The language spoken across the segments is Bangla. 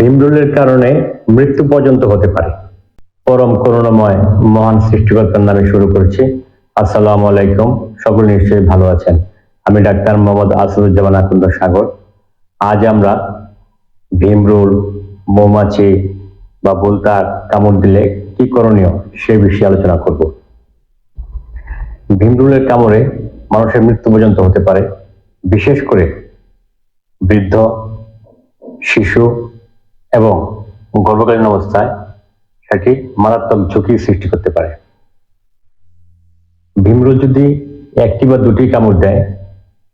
ভীমরুলের কারণে মৃত্যু পর্যন্ত হতে পারে। পরম করুণাময়, মহান সৃষ্টিকর্তার নামে শুরু করছি। আসসালামু আলাইকুম, সকল নিশ্চয়ই ভালো আছেন। আমি ডাক্তার মোহাম্মদ আসাদুজ্জামান আকন্দ সাগর। আজ আমরা ভীমরুল, মৌমাছি বা বোলতার কামড় দিলে কি করণীয় সে বিষয়ে আলোচনা করব। ভীমরুলের কামড়ে মানুষের মৃত্যু পর্যন্ত হতে পারে। বিশেষ করে বৃদ্ধ, শিশু এবং গর্ভকালীন অবস্থায় সেটি মারাত্মক ঝুঁকি সৃষ্টি করতে পারে। ভীমরুল যদি একটি বা দুটি কামড় দেয়,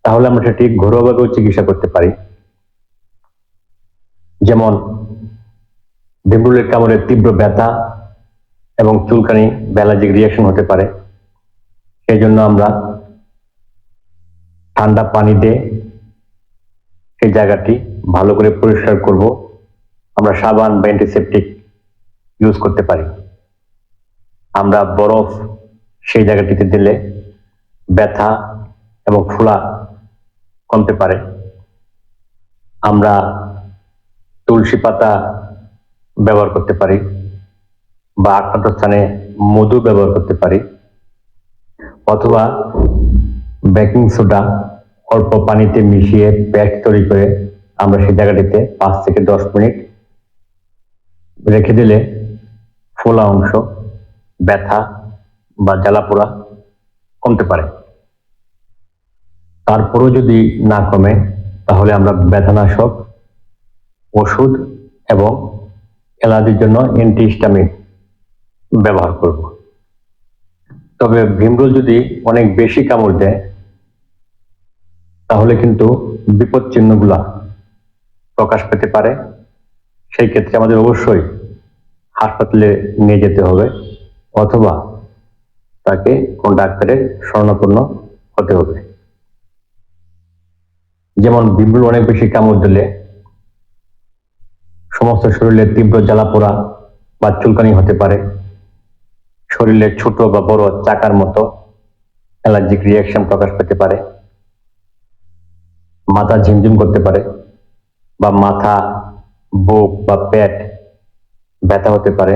তাহলে আমরা সেটি ঘরোয়াভাবেও চিকিৎসা করতে পারি। যেমন ভীমরুলের কামড়ের তীব্র ব্যথা এবং চুলকানি, ব্যালাজিক রিয়াকশন হতে পারে। সেই জন্য আমরা ঠান্ডা পানি দিয়ে সেই জায়গাটি ভালো করে পরিষ্কার করব। আমরা সাবান বা অ্যান্টিসেপটিক ইউজ করতে পারি। আমরা বরফ সেই জায়গাটিতে দিলে ব্যথা এবং ফোলা কমতে পারে। আমরা তুলসী পাতা ব্যবহার করতে পারি বা আক্রান্ত স্থানে মধু ব্যবহার করতে পারি অথবা বেকিং সোডা অল্প পানিতে মিশিয়ে পেস্ট তৈরি করে আমরা সেই জায়গাটিতে পাঁচ থেকে দশ মিনিট রেখে দিলে ফোলা অংশ, ব্যথা বা জ্বালাপোড়া কমতে পারে। তারপরেও যদি না কমে, তাহলে আমরা ব্যথানাশক, ওষুধ এবং অ্যালার্জির জন্য অ্যান্টিহিস্টামিন ব্যবহার করব। তবে ভীমরুল যদি অনেক বেশি কামড় দেয়, তাহলে কিন্তু বিপদ চিহ্নগুলা প্রকাশ পেতে পারে। সেই ক্ষেত্রে আমাদের অবশ্যই হাসপাতালে নিয়ে যেতে হবে অথবা তাকে কোন ডাক্তারের শরণাপন্ন হতে হবে। যেমন বিমরুল অনেক বেশি কামড় দিলে সমস্ত শরীরে তীব্র জ্বালাপোড়া বা চুলকানি হতে পারে, শরীরে ছোট বা বড় চাকার মতো অ্যালার্জিক রিয়াকশন প্রকাশ পেতে পারে, মাথা ঝিমঝিম করতে পারে বা মাথা বুক বা পেট ব্যথা হতে পারে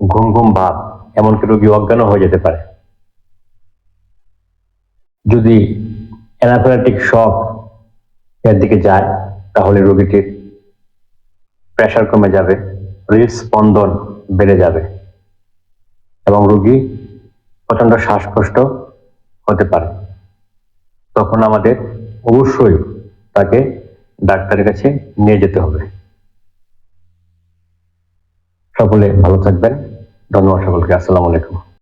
ঘুম ঘুম ভাব, এমনকি রোগী অজ্ঞান হয়ে যেতে পারে। যদি অ্যানাফিলাটিক শক এর দিকে যায়, তাহলে রোগীটির প্রেশার কমে যাবে, হৃদস্পন্দন বেড়ে যাবে এবং রোগী প্রচণ্ড শ্বাসকষ্ট হতে পারে। তখন আমাদের অবশ্যই তাকে ডাক্তারের কাছে নিয়ে যেতে হবে। সকলে ভালো থাকবেন। ধন্যবাদ সকলকে। আসসালামু আলাইকুম।